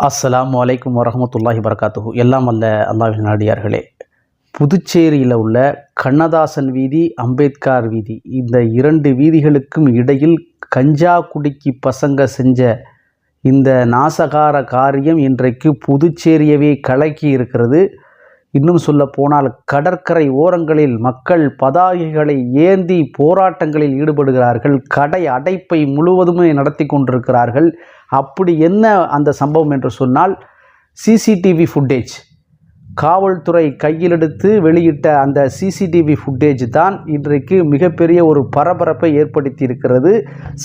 அஸ்லாம் வலைக்கம் வரமத்துல்லாஹி வரகாத்துஹு எல்லாம் அல்ல அல்லாஹின் நாடியார்களே. புதுச்சேரியில் உள்ள கண்ணதாசன் வீதி அம்பேத்கார் வீதி இந்த இரண்டு வீதிகளுக்கும் இடையில் கஞ்சா குடிக்கு பசங்க செஞ்ச இந்த நாசகார காரியம் இன்றைக்கு புதுச்சேரியவே கலக்கி இருக்கிறது. இன்னும் சொல்ல போனால் கடற்கரை ஓரங்களில் மக்கள் பதாகைகளை ஏந்தி போராட்டங்களில் ஈடுபடுகிறார்கள். கடை அடைப்பை முழுவதுமே நடத்தி கொண்டிருக்கிறார்கள். அப்படி என்ன அந்த சம்பவம் என்று சொன்னால் சிசிடிவி ஃபுட்டேஜ் காவல்துறை கையில் எடுத்து வெளியிட்ட அந்த சிசிடிவி ஃபுட்டேஜ் தான் இன்றைக்கு மிகப்பெரிய ஒரு பரபரப்பை ஏற்படுத்தி இருக்கிறது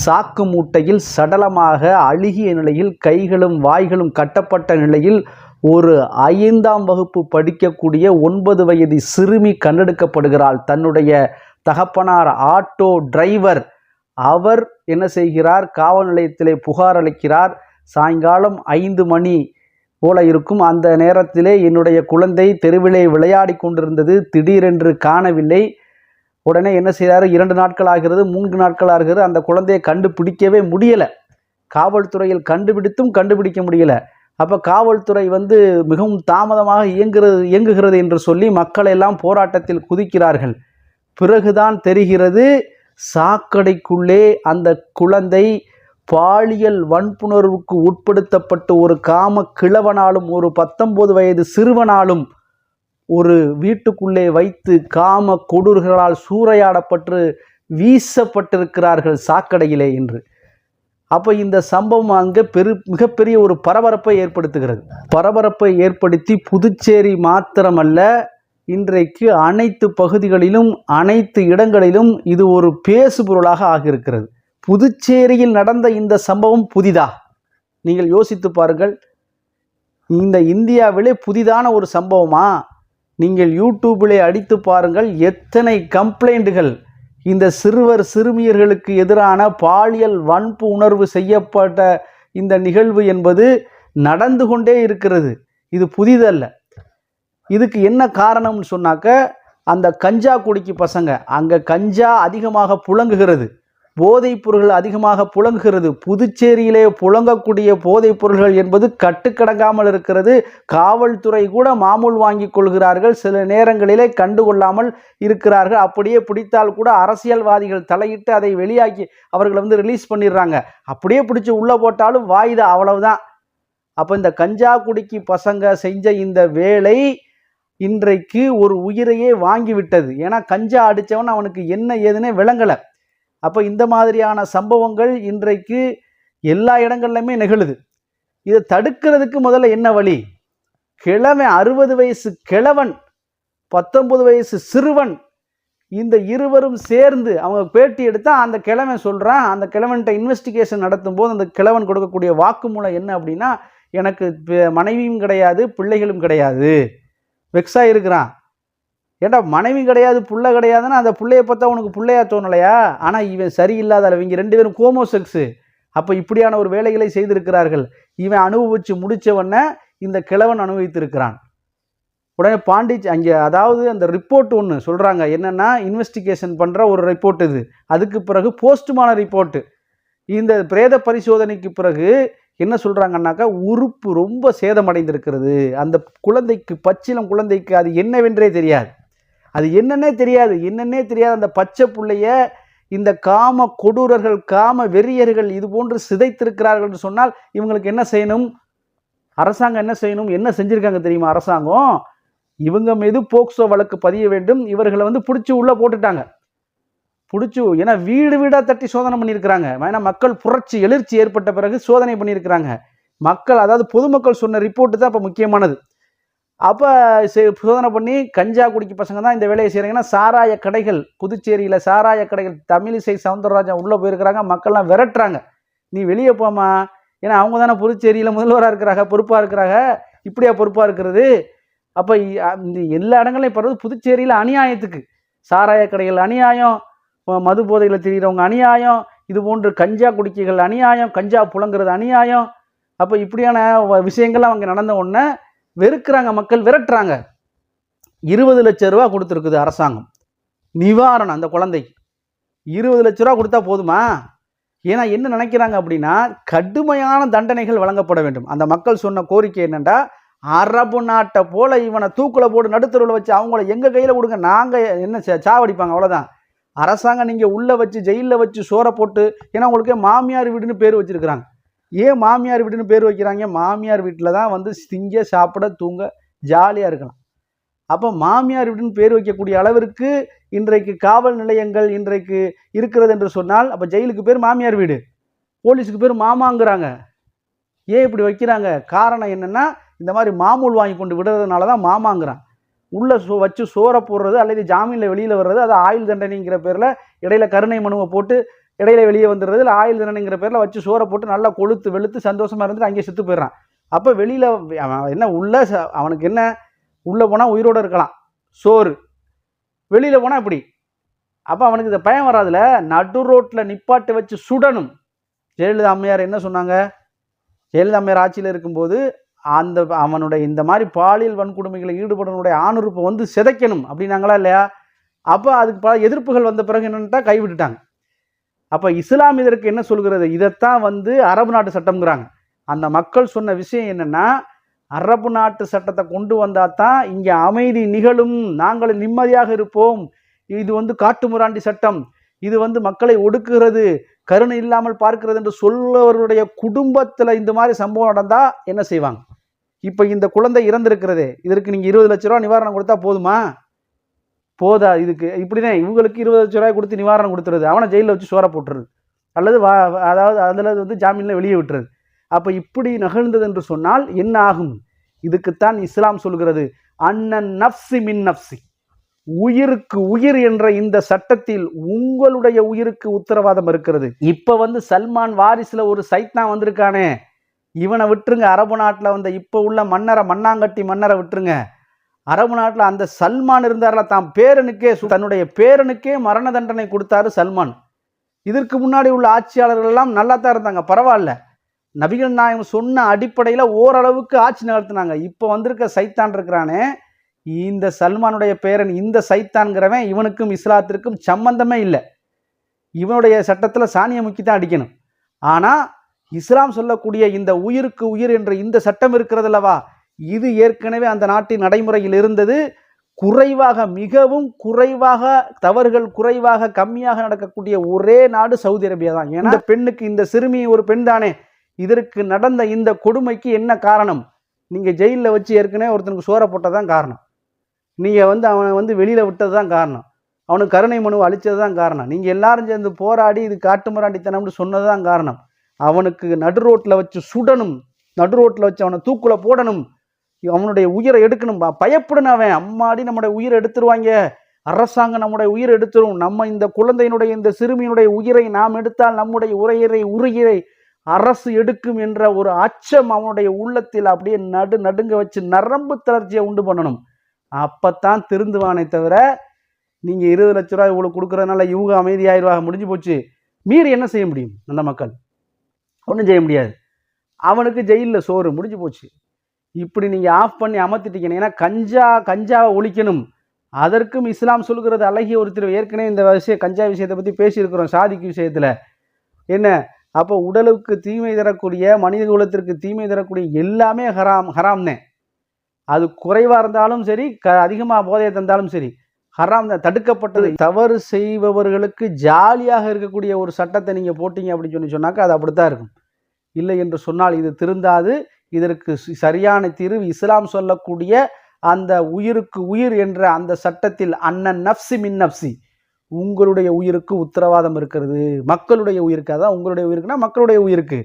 சாக்கு மூட்டையில் சடலமாக அழுகிய நிலையில் கைகளும் வாய்களும் கட்டப்பட்ட நிலையில் ஒரு ஐந்தாம் வகுப்பு படிக்கக்கூடிய ஒன்பது வயது சிறுமி கண்டெடுக்கப்படுகிறாள். தன்னுடைய தகப்பனார் ஆட்டோ டிரைவர். அவர் என்ன செய்கிறார்? காவல் நிலையத்திலே புகார் அளிக்கிறார். சாயங்காலம் ஐந்து மணி போல இருக்கும். அந்த நேரத்திலே என்னுடைய குழந்தை தெருவிலே விளையாடி கொண்டிருந்தது. திடீரென்று காணவில்லை. உடனே என்ன செய்கிறாரு இரண்டு நாட்கள் ஆகிறது மூன்று நாட்கள் ஆகிறது. அந்த குழந்தையை கண்டுபிடிக்கவே முடியலை. காவல்துறையில் கண்டுபிடித்தும் கண்டுபிடிக்க முடியலை. அப்போ காவல்துறை வந்து மிகவும் தாமதமாக இயங்குகிறது இயங்குகிறது என்று சொல்லி மக்கள் எல்லாம் போராட்டத்தில் குதிக்கிறார்கள். பிறகுதான் தெரிகிறது சாக்கடைக்குள்ளே அந்த குழந்தை பாலியல் வன்புணர்வுக்கு உட்படுத்தப்பட்டு ஒரு காம கிழவனாலும் ஒரு பத்தொன்பது வயது சிறுவனாலும் ஒரு வீட்டுக்குள்ளே வைத்து காம கொடூர்களால் சூறையாடப்பட்டு வீசப்பட்டிருக்கிறார்கள் சாக்கடையிலே என்று அப்போ இந்த சம்பவம் அங்கே பெரு மிகப்பெரிய ஒரு பரபரப்பை ஏற்படுத்துகிறது. பரபரப்பை ஏற்படுத்தி புதுச்சேரி மாத்திரமல்ல இன்றைக்கு அனைத்து பகுதிகளிலும் அனைத்து இடங்களிலும் இது ஒரு பேசுபொருளாக ஆகியிருக்கிறது. புதுச்சேரியில் நடந்த இந்த சம்பவம் புதிதா? நீங்கள் யோசித்து பாருங்கள். இந்த இந்தியாவிலே புதிதான ஒரு சம்பவமா? நீங்கள் யூடியூபிலே அடித்து பாருங்கள் எத்தனை கம்ப்ளைண்ட்டுகள் இந்த சிறுவர் சிறுமியர்களுக்கு எதிரான பாலியல் வன்பு உணர்வு செய்யப்பட்ட இந்த நிகழ்வு என்பது நடந்து கொண்டே இருக்கிறது. இது புதிதல்ல. இதுக்கு என்ன காரணம்னு சொன்னாக்க அந்த கஞ்சா குடிக்கு பசங்க அங்கே கஞ்சா அதிகமாக புழங்குகிறது. போதைப் பொருள்கள் அதிகமாக புழங்குகிறது. புதுச்சேரியிலே புழங்கக்கூடிய போதைப் பொருள்கள் என்பது கட்டுக்கடங்காமல் இருக்கிறது. காவல்துறை கூட மாமூல் வாங்கி கொள்கிறார்கள். சில நேரங்களிலே கண்டுகொள்ளாமல் இருக்கிறார்கள். அப்படியே பிடித்தால் கூட அரசியல்வாதிகள் தலையிட்டு அதை வெளியாக்கி அவர்களை வந்து ரிலீஸ் பண்ணிடுறாங்க. அப்படியே பிடிச்சி உள்ளே போட்டாலும் வாயுதா அவ்வளவுதான். அப்போ இந்த கஞ்சா குடிக்கி பசங்க செஞ்ச இந்த வேலை இன்றைக்கு ஒரு உயிரையே வாங்கிவிட்டது ஏன்னா கஞ்சா அடித்தவன் அவனுக்கு என்ன ஏதுன்னே விளங்கலை. அப்போ இந்த மாதிரியான சம்பவங்கள் இன்றைக்கு எல்லா இடங்கள்லையுமே நிகழுது. இதை தடுக்கிறதுக்கு முதல்ல என்ன வழி? கிழவன் அறுபது வயசு கிழவன் பத்தொன்பது வயசு சிறுவன் இந்த இருவரும் சேர்ந்து அவங்க பேட்டி எடுத்தால் அந்த கிழவன் சொல்கிறான் அந்த கிழவன்கிட்ட இன்வெஸ்டிகேஷன் நடத்தும் போது அந்த கிழவன் கொடுக்கக்கூடிய வாக்குமூலம் என்ன அப்படின்னா எனக்கு மனைவியும் கிடையாது பிள்ளைகளும் கிடையாது. வெக்ஸாக இருக்கிறான். ஏண்டா மனைவி கிடையாது புள்ள கிடையாதுன்னா அந்த பிள்ளைய பார்த்தா உனக்கு பிள்ளையா தோணலையா? ஆனால் இவன் சரியில்லாத இவங்க ரெண்டு பேரும் கோமோசெக்ஸு அப்போ இப்படியான ஒரு வேலைகளை செய்திருக்கிறார்கள். இவன் அனுபவிச்சு முடிச்சவன இந்த கிழவன் அனுபவித்திருக்கிறான். உடனே பாண்டிச் அங்கே அதாவது அந்த ரிப்போர்ட் ஒன்று சொல்கிறாங்க என்னென்னா இன்வெஸ்டிகேஷன் பண்ணுற ஒரு ரிப்போர்ட் இது. அதுக்கு பிறகு போஸ்ட்மான ரிப்போர்ட்டு இந்த பிரேத பரிசோதனைக்கு பிறகு என்ன சொல்கிறாங்கன்னாக்கா உறுப்பு ரொம்ப சேதமடைந்திருக்கிறது. அந்த குழந்தைக்கு பச்சிலம் குழந்தைக்கு அது என்னவென்றே தெரியாது. அது என்னன்னே தெரியாது. என்னன்னே தெரியாது அந்த பச்சை பிள்ளைய இந்த காம கொடூரர்கள் காம வெறியர்கள் இது போன்று சிதைத்திருக்கிறார்கள் என்று சொன்னால் இவங்களுக்கு என்ன செய்யணும்? அரசாங்கம் என்ன செய்யணும்? என்ன செஞ்சிருக்காங்க தெரியுமா அரசாங்கம்? இவங்க மீது போக்சோ வழக்கு பதிய வேண்டும். இவர்களை வந்து பிடிச்சி உள்ளே போட்டுட்டாங்க. பிடிச்சி ஏன்னா வீடு வீடாக தட்டி சோதனை பண்ணியிருக்கிறாங்க. ஏன்னா மக்கள் புரட்சி எழுச்சி ஏற்பட்ட பிறகு சோதனை பண்ணியிருக்கிறாங்க. மக்கள் அதாவது பொதுமக்கள் சொன்ன ரிப்போர்ட்டு தான் இப்போ முக்கியமானது. அப்போ சோதனை பண்ணி கஞ்சா குடிக்க பசங்க தான் இந்த வேலையை செய்கிறாங்கன்னா சாராய கடைகள் புதுச்சேரியில் சாராய கடைகள் தமிழிசை சவுந்தரராஜன் உள்ளே போயிருக்கிறாங்க மக்கள்லாம் விரட்டுறாங்க. நீ வெளியே போமா ஏன்னா அவங்க தானே புதுச்சேரியில் முதல்வராக இருக்கிறாங்க பொறுப்பாக இருக்கிறாங்க. இப்படியா பொறுப்பாக இருக்கிறது? அப்போ இந்த எல்லா இடங்களையும் படுறது புதுச்சேரியில் அநியாயத்துக்கு. சாராய கடைகள் அநியாயம் மது போதையில் தெரிகிறவங்க அநியாயம் இது போன்று கஞ்சா குடிக்கைகள் அநியாயம் கஞ்சா புழங்குறது அநியாயம். அப்போ இப்படியான வ- விஷயங்கள்லாம் அவங்க நடந்த உடனே வெறுக்கிறாங்க மக்கள் விரட்டுறாங்க. இருபது லட்ச ரூபா கொடுத்துருக்குது அரசாங்கம். நிவாரணம் அந்த குழந்தைக்கு. இருபது லட்ச ரூபா கொடுத்தா போதுமா? ஏன்னா என்ன நினைக்கிறாங்க அப்படின்னா கடுமையான தண்டனைகள் வழங்கப்பட வேண்டும். அந்த மக்கள் சொன்ன கோரிக்கை என்னன்னா அரபு நாட்டை போல இவனை தூக்கில் போட்டு நடுத்தருவில் வச்சு அவங்கள எங்கள் கையில் கொடுங்க? நாங்கள் என்ன சாவடிப்பாங்க அவ்வளோதான் அரசாங்கம் நீங்கள் உள்ளே வச்சு ஜெயிலில் வச்சு சோறை போட்டு ஏன்னா உங்களுக்கு மாமியார் வீடுன்னு பேர் வச்சுருக்கிறாங்க. ஏன் மாமியார் வீடுன்னு பேர் வைக்கிறாங்க? மாமியார் வீட்டில் தான் வந்து திங்க சாப்பிட தூங்க ஜாலியாக இருக்கலாம். அப்போ மாமியார் வீடுன்னு பேர் வைக்கக்கூடிய அளவிற்கு இன்றைக்கு காவல் நிலையங்கள் இன்றைக்கு இருக்கிறது என்று சொன்னால் அப்போ ஜெயிலுக்கு பேர் மாமியார் வீடு. போலீஸுக்கு பேர் மாமாங்கிறாங்க. ஏன் இப்படி வைக்கிறாங்க? காரணம் என்னென்னா இந்த மாதிரி மாமூல் வாங்கி கொண்டு விடுறதுனால தான் மாமாங்கிறான். உள்ளே சோ வச்சு சோறை போடுறது அல்லது ஜாமீனில் வெளியில் வர்றது அது ஆயுள் தண்டனைங்கிற பேரில் இடையில கருணை மனுவை போட்டு இடையில வெளியே வந்துடுறது. இல்லை ஆயுள் தினனுங்கிற பேரில் வச்சு சோறை போட்டு நல்லா கொளுத்து வெளுத்து சந்தோஷமாக இருந்துட்டு அங்கேயே செத்து போயிடுறான். அப்போ வெளியில் அவன் என்ன உள்ள ச- அவனுக்கு என்ன? உள்ளே போனால் உயிரோடு இருக்கலாம். சோறு. வெளியில் போனால் இப்படி அப்போ அவனுக்கு இந்த பயம் வராதுல. நடு ரோட்டில் நிப்பாட்டு வச்சு சுடணும். ஜெயலலிதா அம்மையார் என்ன சொன்னாங்க? ஜெயலலிதா அம்மையார் ஆட்சியில் இருக்கும்போது அந்த அவனுடைய இந்த மாதிரி பாலியல் வன்கொடுமைகளை ஈடுபடனுடைய ஆணுறுப்பை வந்து சிதைக்கணும் அப்படின்னாங்களா இல்லையா? அப்போ அதுக்கு பல எதிர்ப்புகள் வந்த பிறகு என்னன்ட்டா கைவிட்டுட்டாங்க அப்போ இஸ்லாம் இதற்கு என்ன சொல்கிறது? இதைத்தான் வந்து அரபு நாட்டு சட்டம்ங்கிறாங்க. அந்த மக்கள் சொன்ன விஷயம் என்னென்னா அரபு நாட்டு சட்டத்தை கொண்டு வந்தால் தான் இங்கே அமைதி நிகழும் நாங்கள் நிம்மதியாக இருப்போம். இது வந்து காட்டுமுராண்டி சட்டம். இது வந்து மக்களை ஒடுக்குகிறது கருணை இல்லாமல் பார்க்கிறது என்று சொல்லவர்களுடைய குடும்பத்தில் இந்த மாதிரி சம்பவம் நடந்தால் என்ன செய்வாங்க? இப்போ இந்த குழந்தை இறந்திருக்கிறதே இதற்கு நீங்கள் இருபது லட்ச ரூபா நிவாரணம் கொடுத்தா போதுமா? போதா இதுக்கு? இப்படி தான் இவங்களுக்கு இருபது லட்ச ரூபாய் கொடுத்து நிவாரணம் கொடுத்துருது அவனை ஜெயிலில் வச்சு சோற போட்டுருது அல்லது வா அதாவது அதில் வந்து ஜாமீனில் வெளியே விட்டுறது. அப்போ இப்படி நகழ்ந்தது என்று சொன்னால் என்ன ஆகும்? இதுக்குத்தான் இஸ்லாம் சொல்கிறது. அண்ணன் நப்சி மின் நப்சி உயிருக்கு உயிர் என்ற இந்த சட்டத்தில் உங்களுடைய உயிருக்கு உத்தரவாதம் இருக்கிறது. இப்போ வந்து சல்மான் வாரிசில் ஒரு சைத்தான் வந்திருக்கானே. இவனை விட்டுருங்க. அரபு நாட்டில் வந்த இப்போ உள்ள மன்னரை மண்ணாங்கட்டி மன்னரை விட்டுருங்க. அரபு நாட்டில் அந்த சல்மான் இருந்தார்ல தான் பேரனுக்கே சு- தன்னுடைய பேரனுக்கே மரண தண்டனை கொடுத்தாரு சல்மான். இதற்கு முன்னாடி உள்ள ஆட்சியாளர்கள் எல்லாம் நல்லா தான் இருந்தாங்க பரவாயில்ல. நபிகள் நாயகம் சொன்ன அடிப்படையில் ஓரளவுக்கு ஆட்சி நடத்தினாங்க இப்போ வந்திருக்க சைத்தான் இருக்கிறானே இந்த சல்மானுடைய பேரன் இந்த சைத்தான்கிறவன் இவனுக்கும் இஸ்லாத்திற்கும் சம்பந்தமே இல்லை. இவனுடைய சட்டத்தில் சாணியை முக்கி தான் அடிக்கணும். ஆனால் இஸ்லாம் சொல்லக்கூடிய இந்த உயிருக்கு உயிர் என்ற இந்த சட்டம் இருக்கிறதல்லவா இது ஏற்கனவே அந்த நாட்டின் நடைமுறையில் இருந்தது. குறைவாக மிகவும் குறைவாக தவறுகள் குறைவாக கம்மியாக நடக்கக்கூடிய ஒரே நாடு சவுதி அரேபியா தான். ஏன்னா பெண்ணுக்கு இந்த சிறுமி ஒரு பெண் தானே இதற்கு நடந்த இந்த கொடுமைக்கு என்ன காரணம்? நீங்கள் ஜெயிலில் வச்சு ஏற்கனவே ஒருத்தனுக்கு சோற போட்டது தான் காரணம். நீங்கள் வந்து அவனை வந்து வெளியில் விட்டது தான் காரணம். அவனுக்கு கருணை மனுவை அழிச்சது தான் காரணம். நீங்கள் எல்லாரும் சேர்ந்து போராடி இது காட்டுமராண்டித்தனம்னு சொன்னது தான் காரணம். அவனுக்கு நடு ரோட்டில் வச்சு சுடணும். நடு ரோட்டில் வச்சு அவனை தூக்குல போடணும். அவனுடைய உயிரை எடுக்கணும். பயப்படணும் அவன். அம்மாடி நம்முடைய உயிரை எடுத்துருவாங்க. அரசாங்கம் நம்முடைய உயிர் எடுத்துரும். நம்ம இந்த குழந்தையினுடைய இந்த சிறுமியினுடைய உயிரை நாம் எடுத்தால் நம்முடைய உரையரை உரையிறை அரசு எடுக்கும் என்ற ஒரு அச்சம் அவனுடைய உள்ளத்தில் அப்படியே நடு நடுங்க வச்சு நரம்பு தளர்ச்சியை உண்டு பண்ணணும். அப்பத்தான் திருந்துவானே தவிர நீங்கள் இருபது லட்ச ரூபாய் இவ்வளோ கொடுக்குறதுனால இவங்க அமைதியாயிருவாக முடிஞ்சு போச்சு. மீறி என்ன செய்ய முடியும்? அந்த மக்கள். ஒன்றும் செய்ய முடியாது. அவனுக்கு ஜெயிலில் சோறு. முடிஞ்சு போச்சு. இப்படி நீங்கள் ஆஃப் பண்ணி அமர்த்திட்டீங்க ஏன்னா கஞ்சா கஞ்சாவை ஒழிக்கணும். அதற்கும் இஸ்லாம் சொல்கிறது அழகிய ஒருத்தர் ஏற்கனவே இந்த விஷயம் கஞ்சா விஷயத்தை பற்றி பேசியிருக்கிறோம் சாதிக்கு விஷயத்தில். என்ன? அப்போ உடலுக்கு தீமை தரக்கூடிய மனித குலத்திற்கு தீமை தரக்கூடிய எல்லாமே ஹராம் ஹராம்னே. அது குறைவாக இருந்தாலும் சரி க அதிகமாக போதையை தந்தாலும் சரி ஹராம் தான் தடுக்கப்பட்டது. தவறு செய்பவர்களுக்கு ஜாலியாக இருக்கக்கூடிய ஒரு சட்டத்தை நீங்கள் போட்டீங்க அப்படின்னு சொல்லி சொன்னாக்கா அது அப்படித்தான் இருக்கும். இல்லை என்று சொன்னால் இது திருந்தாது. இதற்கு சரியான தீர்வு இஸ்லாம் சொல்லக்கூடிய அந்த உயிருக்கு உயிர் என்ற அந்த சட்டத்தில் அண்ணன் நப்சி மின் நப்சி உங்களுடைய உயிருக்கு உத்தரவாதம் இருக்கிறது. மக்களுடைய உயிருக்கு அதான் உங்களுடைய உயிருக்குன்னா மக்களுடைய உயிருக்கு.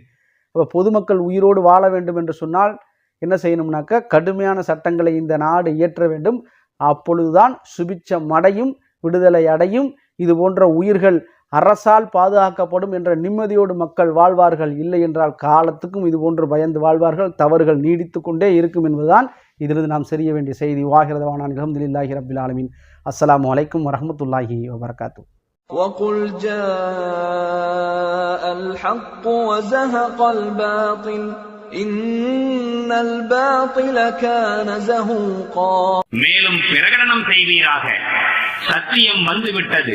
இப்போ பொதுமக்கள் உயிரோடு வாழ வேண்டும் என்று சொன்னால் என்ன செய்யணும்னாக்கா கடுமையான சட்டங்களை இந்த நாடு இயற்ற வேண்டும். அப்பொழுதுதான் சுபிச்சம் அடையும் விடுதலை அடையும். இது போன்ற உயிர்கள் அரசால் பாதுகாக்கப்படும் என்ற நிம்மதியோடு மக்கள் வாழ்வார்கள் இல்லை என்றால் காலத்துக்கும் இது போன்று பயந்து வாழ்வார்கள் தவறுகள் நீடித்து கொண்டே இருக்கும் என்பதுதான் இதிலிருந்து நாம் செய்ய வேண்டிய செய்தி வாகிறதவானான் அலமதுல்லாஹி ரபில் ஆலமின் அஸ்ஸலாமு அலைக்கும் வரஹ்மத்துல்லாஹி வபரகாத்து وقل جاء الحق وزهق الباطل إن الباطل كان زهوقا மேலும் பிரகடனம் செய்வீராக சத்தியம் வந்துவிட்டது